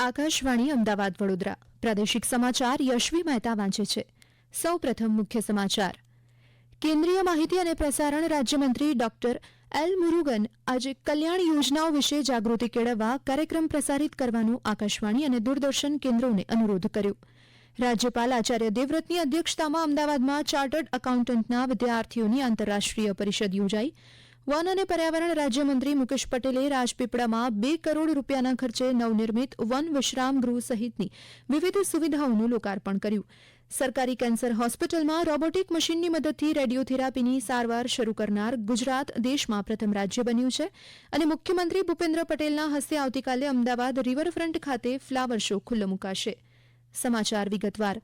આકાશવાણી અમદાવાદ વડોદરા. પ્રાદેશિક સમાચાર યશવી મહેતા વાંચે છે. સૌ પ્રથમ મુખ્ય સમાચાર. કેન્દ્રીય માહિતી અને પ્રસારણ રાજ્યમંત્રી ડોક્ટર એલ મુરુગન આજે કલ્યાણ યોજનાઓ વિશે જાગૃતિ કેળવવા કાર્યક્રમ પ્રસારિત કરવાનું આકાશવાણી અને દૂરદર્શન કેન્દ્રોને અનુરોધ કર્યો. રાજ્યપાલ આચાર્ય દેવવ્રતની અધ્યક્ષતામાં અમદાવાદમાં ચાર્ટર્ડ એકાઉન્ટન્ટના વિદ્યાર્થીઓની આંતરરાષ્ટ્રીય પરિષદ યોજાઈ. વન અને પર્યાવરણ રાજ્યમંત્રી મુકેશ પટેલે રાજપીપળામાં બે કરોડ રૂપિયાના ખર્ચે નવનિર્મિત વન વિશ્રામ ગૃહ સહિતની વિવિધ સુવિધાઓનું લોકાર્પણ કર્યું. સરકારી કેન્સર હોસ્પિટલમાં રોબોટિક મશીનની મદદથી રેડિયોથેરાપીની સારવાર શરૂ કરનાર ગુજરાત દેશમાં પ્રથમ રાજ્ય બન્યું છે અને મુખ્યમંત્રી ભૂપેન્દ્ર પટેલના હસ્તે આવતીકાલે અમદાવાદ રિવરફ્રન્ટ ખાતે ફ્લાવર શો ખુલ્લો મુકાશે. સમાચાર વિગતવાર.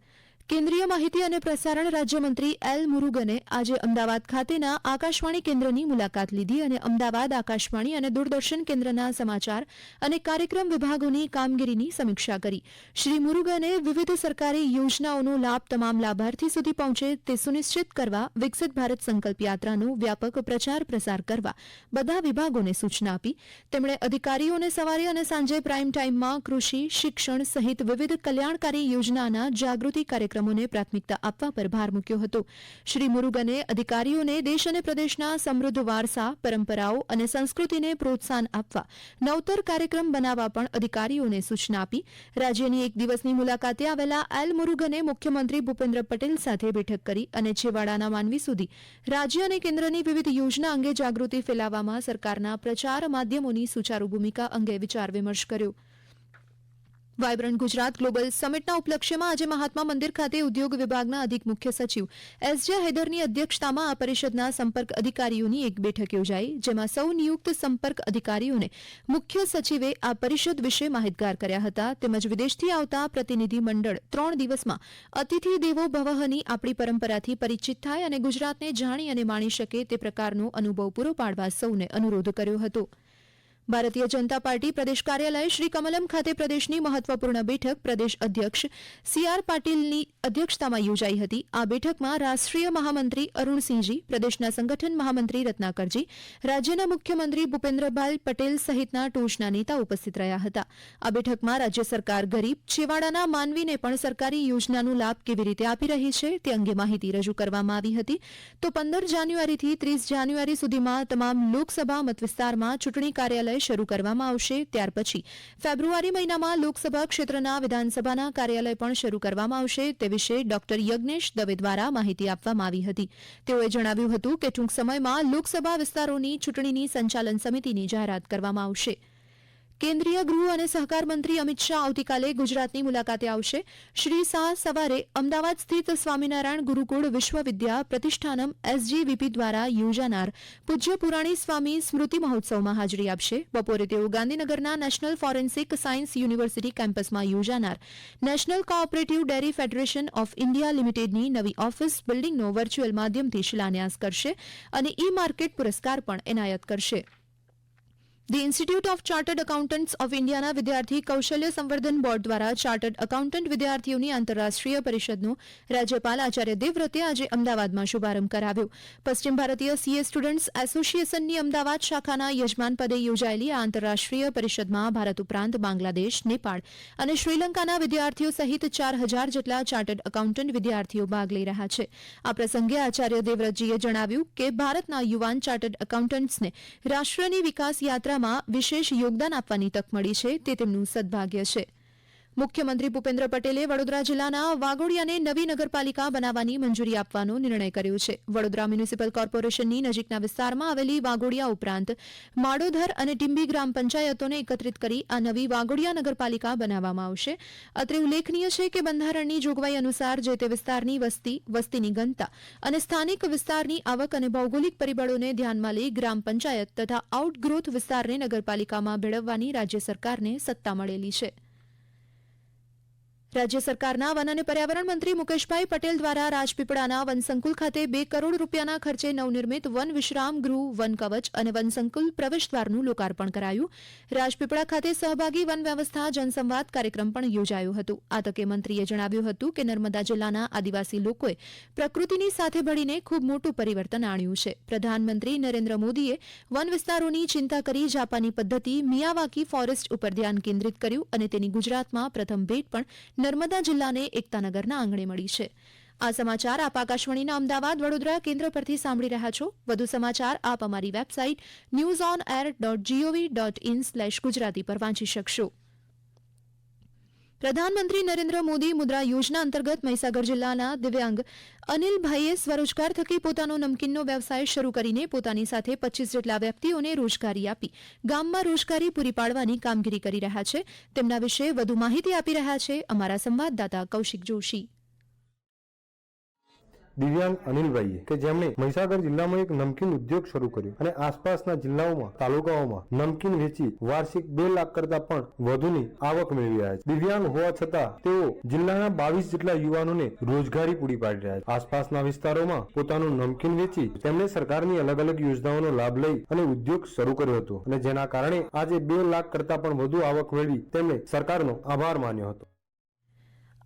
કેન્દ્રીય માહિતી અને પ્રસારણ રાજ્યમંત્રી એલ મુરુગને આજે અમદાવાદ ખાતેના આકાશવાણી કેન્દ્રની મુલાકાત લીધી અને અમદાવાદ આકાશવાણી અને દૂરદર્શન કેન્દ્રના સમાચાર અને કાર્યક્રમ વિભાગોની કામગીરીની સમીક્ષા કરી. શ્રી મુરુગને વિવિધ સરકારી યોજનાઓનો લાભ તમામ લાભાર્થી સુધી પહોંચે તે સુનિશ્ચિત કરવા, વિકસિત ભારત સંકલ્પ યાત્રાનો વ્યાપક પ્રચાર પ્રસાર કરવા બધા વિભાગોને સૂચના આપી. તેમણે અધિકારીઓને સવારે અને સાંજે પ્રાઇમ ટાઇમમાં કૃષિ, શિક્ષણ સહિત વિવિધ કલ્યાણકારી યોજનાના જાગૃતિ કાર્યક્રમોને પ્રાથમિકતા આપવા પર ભાર મૂક્યો હતો. શ્રી મુરુગને અધિકારીઓને દેશ અને પ્રદેશના સમૃદ્ધ વારસા, પરંપરાઓ અને સંસ્કૃતિને પ્રોત્સાહન આપવા, નવતર કાર્યક્રમ બનાવવા પણ અધિકારીઓને સૂચના આપી. રાજ્યની એક દિવસની મુલાકાતે આવેલા એલ મુરુગને મુખ્યમંત્રી ભૂપેન્દ્ર પટેલ સાથે બેઠક કરી અને છેવાડાના માનવી સુધી રાજ્ય અને કેન્દ્રની વિવિધ યોજના અંગે જાગૃતિ ફેલાવવામાં સરકારના પ્રચાર માધ્યમોની સુચારુ ભૂમિકા અંગે વિચાર વિમર્શ કર્યો. વાયબ્રન્ટ ગુજરાત ગ્લોબલ સમિટના ઉપલક્ષ્યમાં આજે મહાત્મા મંદિર ખાતે ઉદ્યોગ વિભાગના અધિક મુખ્ય સચિવ એસ જે હૈદરની અધ્યક્ષતામાં આ પરિષદના સંપર્ક અધિકારીઓની એક બેઠક યોજાઈ, જેમાં સૌ નિયુક્ત સંપર્ક અધિકારીઓને મુખ્ય સચિવે આ પરિષદ વિશે માહિતગાર કર્યા હતા. તેમજ વિદેશથી આવતા પ્રતિનિધિ મંડળ ત્રણ દિવસમાં અતિથિ દેવો ભવહની આપણી પરંપરાથી પરિચિત થાય અને ગુજરાતને જાણી અને માણી શકે તે પ્રકારનો અનુભવ પૂરો પાડવા સૌને અનુરોધ કર્યો હતો. ભારતીય જનતા પાર્ટી પ્રદેશ કાર્યાલય શ્રી કમલમ ખાતે પ્રદેશની મહત્વપૂર્ણ બેઠક પ્રદેશ અધ્યક્ષ સી આર પાટીલની અધ્યક્ષતામાં યોજાઈ હતી. આ બેઠકમાં રાષ્ટ્રીય મહામંત્રી અરુણસિંહજી, પ્રદેશના સંગઠન મહામંત્રી રત્નાકરજી, રાજ્યના મુખ્યમંત્રી ભૂપેન્દ્રભાઈ પટેલ સહિતના ટોચના નેતા ઉપસ્થિત રહ્યા હતા. આ બેઠકમાં રાજ્ય સરકાર ગરીબ, છેવાડાના માનવીને પણ સરકારી યોજનાનો લાભ કેવી રીતે આપી રહી છે તે અંગે માહિતી રજૂ કરવામાં આવી હતી. તો પંદર જાન્યુઆરીથી ત્રીસ જાન્યુઆરી સુધીમાં તમામ લોકસભા મતવિસ્તારમાં ચૂંટણી કાર્યાલય શરૂ કરવામાં આવશે. ત્યાર પછી ફેબ્રુઆરી મહિનામાં લોકસભા ક્ષેત્રના વિધાનસભાના કાર્યાલય પણ શરૂ કરવામાં આવશે. તે વિશે ડોક્ટર યજ્ઞેશ દવે દ્વારા માહિતી આપવામાં આવી હતી. તેઓએ જણાવ્યું હતું કે ટૂંક સમયમાં લોકસભા વિસ્તારોની ચૂંટણીની સંચાલન સમિતિની જાહેરાત કરવામાં આવશે. કેન્દ્રીય ગૃહ અને સહકાર મંત્રી અમિત શાહ આવતીકાલે ગુજરાતની મુલાકાતે આવશે. શ્રી શાહ સવારે અમદાવાદ સ્થિત સ્વામિનારાયણ ગુરુકુળ વિશ્વવિદ્યા પ્રતિષ્ઠાનમ એસજીવીપી દ્વારા યોજાનાર પૂજ્ય પુરાણી સ્વામી સ્મૃતિ મહોત્સવમાં હાજરી આપશે. બપોરે તેઓ ગાંધીનગરના નેશનલ ફોરેન્સિક સાયન્સ યુનિવર્સિટી કેમ્પસમાં યોજાનાર national cooperative dairy federation of India લિમિટેડની નવી ઓફિસ બિલ્ડિંગનો વર્ચ્યુઅલ માધ્યમથી શિલાન્યાસ કરશે અને ઈ માર્કેટ પુરસ્કાર પણ એનાયત કરશે. The institute of chartered accountants of ઇન્ડિયાના વિદ્યાર્થી કૌશલ્ય સંવર્ધન બોર્ડ દ્વારા ચાર્ટર્ડ એકાઉન્ટન્ટ વિદ્યાર્થીઓની આંતરરાષ્ટ્રીય પરિષદનો રાજ્યપાલ આચાર્ય દેવવ્રતે આજે અમદાવાદમાં શુભારંભ કરાવ્યો પશ્ચિમ ભારતીય સીએ સ્ટુડન્ટ્સ એસોસિએશનની અમદાવાદ શાખાના યજમાન પદે યોજાયેલી આ આંતરરાષ્ટ્રીય પરિષદમાં ભારત ઉપરાંત બાંગ્લાદેશ નેપાળ અને શ્રીલંકાના વિદ્યાર્થીઓ સહિત ચાર હજાર જેટલા ચાર્ટર્ડ એકાઉન્ટન્ટ વિદ્યાર્થીઓ ભાગ લઈ રહ્યા છે આ પ્રસંગે આચાર્ય દેવવ્રતજીએ જણાવ્યું કે ભારતના યુવાન ચાર્ટર્ડ એકાઉન્ટન્ટ્સને રાષ્ટ્રની વિકાસ યાત્રા વિશેષ યોગદાન આપવાની તક મળી છે તે તેમનું સદભાગ્ય છે. મુખ્યમંત્રી ભૂપેન્દ્ર પટેલે વડોદરા જિલ્લાના વાગોડિયાને નવી નગરપાલિકા બનાવવાની મંજૂરી આપવાનો નિર્ણય કર્યો છે. વડોદરા મ્યુનિસિપલ કોર્પોરેશનની નજીકના વિસ્તારમાં આવેલી વાગોડિયા ઉપરાંત માડોધર અને ટીંબી ગ્રામ પંચાયતોને એકત્રિત કરી આ નવી વાગોડિયા નગરપાલિકા બનાવવામાં આવશે. અત્રે ઉલ્લેખનીય છે કે બંધારણની જોગવાઈ અનુસાર જે તે વિસ્તારની વસ્તી, વસ્તીની ઘનતા અને સ્થાનિક વિસ્તારની આવક અને ભૌગોલિક પરિબળોને ધ્યાનમાં લઈ ગ્રામ પંચાયત તથા આઉટગ્રોથ વિસ્તારને નગરપાલિકામાં ભેળવવાની રાજ્ય સરકારને સત્તા મળેલી છે. રાજ્ય સરકારના વન અને પર્યાવરણ મંત્રી મુકેશભાઈ પટેલ દ્વારા રાજપીપળાના વનસંકુલ ખાતે બે કરોડ રૂપિયાના ખર્ચે નવનિર્મિત વન વિશ્રામ ગૃહ, વન કવચ અને વનસંકુલ પ્રવેશદ્વારનું લોકાર્પણ કરાયું. રાજપીપળા ખાતે સહભાગી વન વ્યવસ્થા, જનસંવાદ કાર્યક્રમ પણ યોજાયો હતો. આ તકે મંત્રીએ જણાવ્યું હતું કે નર્મદા જિલ્લાના આદિવાસી લોકોએ પ્રકૃતિની સાથે ભળીને ખૂબ મોટું પરિવર્તન આણ્યું છે. પ્રધાનમંત્રી નરેન્દ્ર મોદીએ વન વિસ્તારોની ચિંતા કરી જાપાની પદ્ધતિ મિયાવાકી ફોરેસ્ટ ઉપર ધ્યાન કેન્દ્રિત કર્યું અને તેની ગુજરાતમાં પ્રથમ ભેટ પણ નર્મદા જિલ્લાને એકતાનગરના આંગણે મળી છે. આ સમાચાર આપ આકાશવાણીના અમદાવાદ, વડોદરા, કેન્દ્ર પરથી સાંભળી રહ્યા છો. વધુ સમાચાર આપ અમારી website news on air dot G O V dot in slash Gujarati પર વાંચી શકશો. પ્રધાનમંત્રી નરેન્દ્ર મોદી મુદ્રા યોજના અંતર્ગત મહીસાગર જિલ્લાના દિવ્યાંગ અનિલભાઈએ સ્વરોજગાર થકી પોતાનો નમકીનનો વ્યવસાય શરૂ કરીને પોતાની સાથે પચીસ જેટલા વ્યક્તિઓને રોજગારી આપી ગામમાં રોજગારી પૂરી પાડવાની કામગીરી કરી રહ્યા છે. તેમના વિશે વધુ માહિતી આપી રહ્યા છે અમારા સંવાદદાતા કૌશિક જોશી. દિવ્યાંગ અનિલભાઈએ કે જેમણે મહીસાગર જિલ્લામાં એક નમકીન ઉદ્યોગ શરૂ કર્યો અને આસપાસના જિલ્લાઓમાં, તાલુકાઓમાં નમકીન વેચી વાર્ષિક બે લાખ કરતા પણ વધુની આવક મેળવી રહ્યા છે. દિવ્યાંગ હોવા છતાં તેઓ જિલ્લાના બાવીસ જેટલા યુવાનોને રોજગારી પૂરી પાડી રહ્યા છે. આસપાસના વિસ્તારોમાં પોતાનું નમકીન વેચી તેમણે સરકારની અલગ અલગ યોજનાઓનો લાભ લઈ અને ઉદ્યોગ શરૂ કર્યો હતો અને જેના કારણે આજે બે લાખ કરતા પણ વધુ આવક મેળવી તેમણે સરકારનો આભાર માન્યો હતો.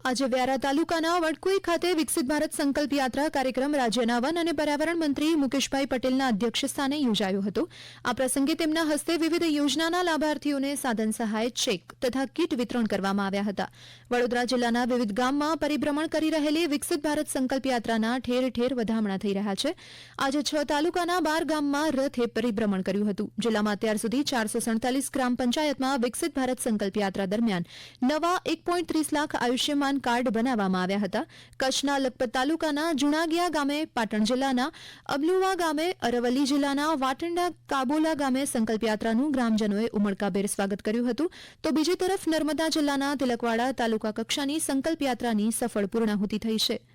આજે વ્યારા તાલુકાના વડકુઈ ખાતે વિકસિત ભારત સંકલ્પ યાત્રા કાર્યક્રમ રાજ્યના વન અને પર્યાવરણ મંત્રી મુકેશભાઈ પટેલના અધ્યક્ષસ્થાને યોજાયો હતો. આ પ્રસંગે તેમના હસ્તે વિવિધ યોજનાના લાભાર્થીઓને સાધન સહાય, ચેક તથા કીટ વિતરણ કરવામાં આવ્યા હતા. વડોદરા જિલ્લાના વિવિધ ગામમાં પરિભ્રમણ કરી રહેલી વિકસિત ભારત સંકલ્પ યાત્રાના ઠેર ઠેર વધામણા થઈ રહ્યા છે. આજે છ તાલુકાના બાર ગામમાં રથે પરિભ્રમણ કર્યું હતું. જિલ્લામાં અત્યાર સુધી ચારસો સડતાલીસ ગ્રામ પંચાયતમાં વિકસિત ભારત સંકલ્પ યાત્રા દરમિયાન નવા એક પોઈન્ટ ત્રીસ લાખ આયુષ્યમાન કાર્ડ બનાવવામાં આવ્યા હતા. કચ્છના લખપત તાલુકાના જુણાગિયા ગામે, પાટણ જિલ્લાના અબલુવા ગામે, અરવલ્લી જિલ્લાના વાટંડા કાબોલા ગામે સંકલ્પ યાત્રાનું ગ્રામજનોએ ઉમળકાભેર સ્વાગત કર્યું હતું. તો બીજી તરફ નર્મદા જિલ્લાના તિલકવાડા તાલુકા કક્ષાની સંકલ્પ યાત્રાની સફળ પૂર્ણાહુતિ થઈ છે.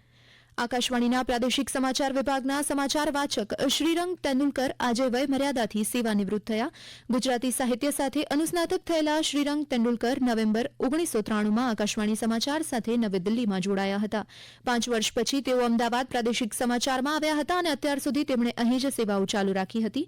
આકાશવાણીના પ્રાદેશિક સમાચાર વિભાગના સમાચાર વાચક શ્રીરંગ તેંડુલકર આજે વયમર્યાદાથી સેવાનિવૃત્ત થયા. ગુજરાતી સાહિત્ય સાથે અનુસ્નાતક થયેલા શ્રીરંગ તેંડુલકર નવેમ્બર ઓગણીસો ત્રાણુંમાં આકાશવાણી સમાચાર સાથે નવી દિલ્હીમાં જોડાયા હતા. પાંચ વર્ષ પછી તેઓ અમદાવાદ પ્રાદેશિક સમાચારમાં આવ્યા હતા અને અત્યાર સુધી તેમણે અહીં જ સેવાઓ ચાલુ રાખી હતી.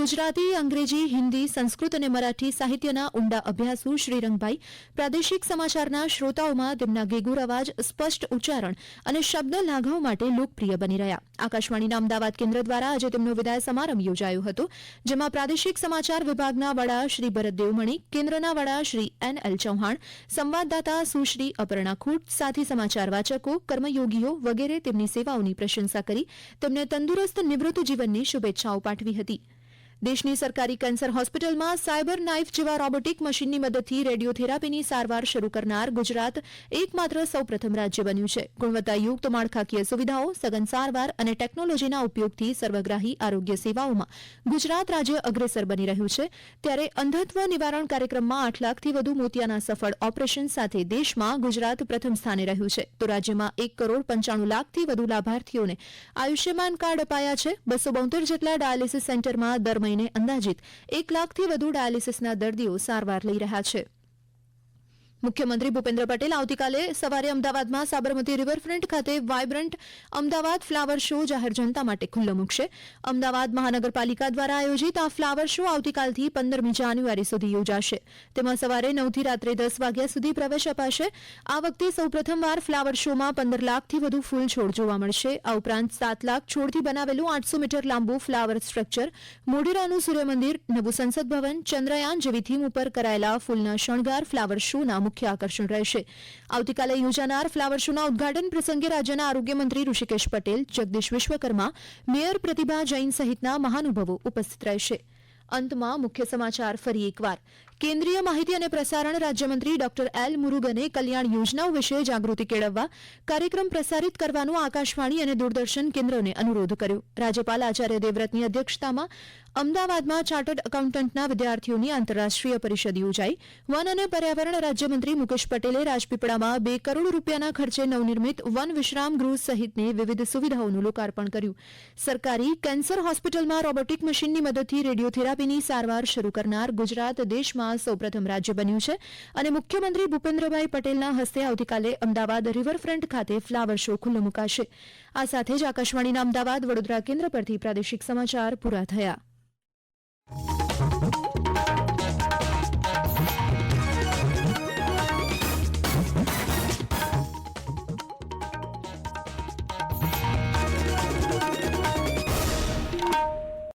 ગુજરાતી, અંગ્રેજી, હિન્દી, સંસ્કૃત અને મરાઠી સાહિત્યના ઊંડા અભ્યાસુ શ્રીરંગભાઈ પ્રાદેશિક સમાચારના શ્રોતાઓમાં તેમના ગેગુર અવાજ, સ્પષ્ટ ઉચ્ચારણ અને શબ્દ લાઘવ માટે લોકપ્રિય બની રહ્યા આકાશવાણીના અમદાવાદ કેન્દ્ર દ્વારા આજે તેમનો વિદાય સમારંભ યોજાયો હતો જેમાં પ્રાદેશિક સમાચાર વિભાગના વડા શ્રી ભરત દેવમણી કેન્દ્રના વડા શ્રી એન એલ ચૌહાણ સંવાદદાતા સુશ્રી અપર્ણા ખૂટ સાથી સમાચાર વાચકો કર્મયોગીઓ વગેરે તેમની સેવાઓની પ્રશંસા કરી તેમને તંદુરસ્ત નિવૃત્ત જીવનની શુભેચ્છાઓ પાઠવી હતી દેશની સરકારી કેન્સર હોસ્પિટલમાં સાયબર નાઇફ જેવા રોબોટિક મશીનની મદદથી રેડિયોથેરાપીની સારવાર શરૂ કરનાર ગુજરાત એકમાત્ર સૌપ્રથમ રાજ્ય બન્યું છે. ગુણવત્તાયુક્ત માળખાકીય સુવિધાઓ, સઘન સારવાર અને ટેકનોલોજીના ઉપયોગથી સર્વગ્રાહી આરોગ્ય સેવાઓમાં ગુજરાત રાજ્ય અગ્રેસર બની રહ્યું છે. ત્યારે અંધત્વ નિવારણ કાર્યક્રમમાં આઠ લાખથી વધુ મોતિયાના સફળ ઓપરેશન સાથે દેશમાં ગુજરાત પ્રથમ સ્થાને રહ્યું છે. તો રાજ્યમાં એક કરોડ પંચાણું લાખથી વધુ લાભાર્થીઓને આયુષ્યમાન કાર્ડ અપાયા છે. બસો બોતેર જેટલા ડાયાલિસિસ સેન્ટરમાં દર મહિને અંદાજિત એક લાખથી વધુ ડાયાલિસિસના દર્દીઓ સારવાર લઈ રહ્યા છે. મુખ્યમંત્રી ભૂપેન્દ્ર પટેલ આવતીકાલે સવારે અમદાવાદમાં સાબરમતી રિવરફ્રન્ટ ખાતે વાયબ્રન્ટ અમદાવાદ ફ્લાવર શો જાહેર જનતા માટે ખુલ્લો મૂકશે. અમદાવાદ મહાનગરપાલિકા દ્વારા આયોજિત આ ફ્લાવર શો આવતીકાલથી પંદરમી જાન્યુઆરી સુધી યોજાશે. તેમાં સવારે નવથી રાત્રે દસ વાગ્યા સુધી પ્રવેશ અપાશે. આ વખતે સૌપ્રથમવાર ફ્લાવર શોમાં પંદર લાખથી વધુ ફૂલ છોડ જોવા મળશે. આ ઉપરાંત સાત લાખ છોડથી બનાવેલું આઠસો મીટર લાંબુ ફ્લાવર સ્ટ્રક્ચર, મોઢેરાનું સૂર્યમંદિર, નવું સંસદ ભવન, ચંદ્રયાન જેવી થીમ ઉપર કરાયેલા ફૂલના શણગાર ફ્લાવર શોના મુખ્ય આકર્ષણ રહેશે. આવતીકાલે યોજાનાર ફ્લાવર શોના ઉદઘાટન પ્રસંગે રાજ્યના આરોગ્યમંત્રી ઋષિકેશ પટેલ, જગદીશ વિશ્વકર્મા, મેયર પ્રતિભા જૈન સહિતના મહાનુભાવો ઉપસ્થિત રહેશે. અંતમાં મુખ્ય સમાચાર ફરી એકવાર. કેન્દ્રીય માહિતી અને પ્રસારણ રાજ્યમંત્રી ડોક્ટર એલ મુરુગને કલ્યાણ યોજનાઓ વિશે જાગૃતિ કેળવવા કાર્યક્રમ પ્રસારિત કરવાનો આકાશવાણી અને દૂરદર્શન કેન્દ્રોને અનુરોધ કર્યો. રાજ્યપાલ આચાર્ય દેવવ્રતની અધ્યક્ષતામાં અમદાવાદમાં ચાર્ટર્ડ એકાઉન્ટન્ટના વિદ્યાર્થીઓની આંતરરાષ્ટ્રીય પરિષદ યોજાઈ. વન અને પર્યાવરણ રાજ્યમંત્રી મુકેશ પટેલે રાજપીપળામાં બે કરોડ રૂપિયાના ખર્ચે નવનિર્મિત વન વિશ્રામ ગૃહ સહિતની વિવિધ સુવિધાઓનું લોકાર્પણ કર્યું. સરકારી કેન્સર હોસ્પિટલમાં રોબોટિક મશીનની મદદથી રેડિયોથેરાપીની સારવાર શરૂ કરનાર ગુજરાત દેશમાં સૌપ્રથમ રાજ્ય બન્યું છે અને મુખ્યમંત્રી ભૂપેન્દ્રભાઈ પટેલના હસ્તે આવતીકાલે અમદાવાદ રિવરફ્રન્ટ ખાતે ફ્લાવર શો ખુલ્લો મુકાશે. આ સાથે જ આકાશવાણીના અમદાવાદ વડોદરા કેન્દ્ર પરથી પ્રાદેશિક સમાચાર પૂરા થયા.